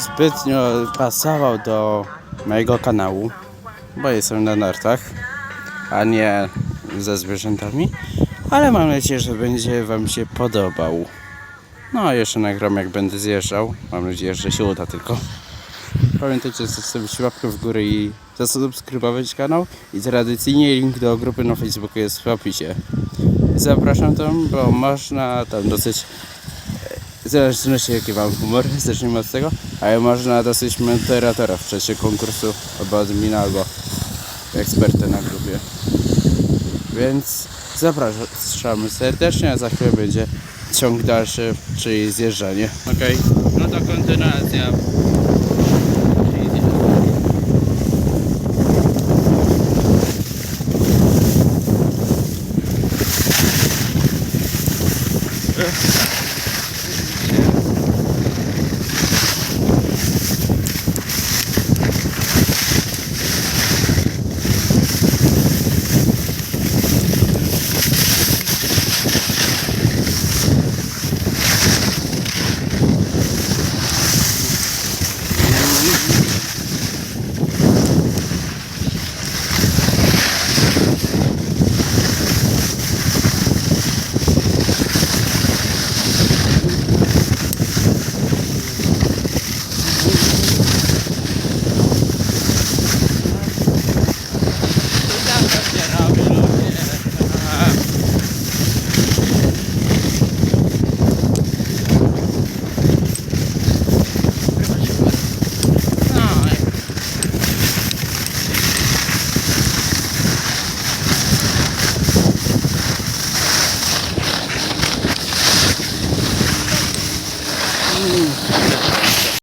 zbytnio pasował do mojego kanału, bo jestem na nartach, a nie ze zwierzętami, ale mam nadzieję, że będzie Wam się podobał. No a jeszcze nagram jak będę zjeżdżał. Mam nadzieję, że się uda tylko. Pamiętajcie zostawić łapkę w górę i zasubskrybować kanał. I tradycyjnie link do grupy na Facebooku jest w opisie. Zapraszam tam, bo można tam dosyć w zależności jaki mam humor, zacznijmy od tego, ale można dosyć moderatora w czasie konkursu albo admina, albo eksperta na grupie. Więc zapraszamy serdecznie, a za chwilę będzie ciąg dalszy, czyli zjeżdżanie. Okej, okay. no to kontynuacja. Yeah.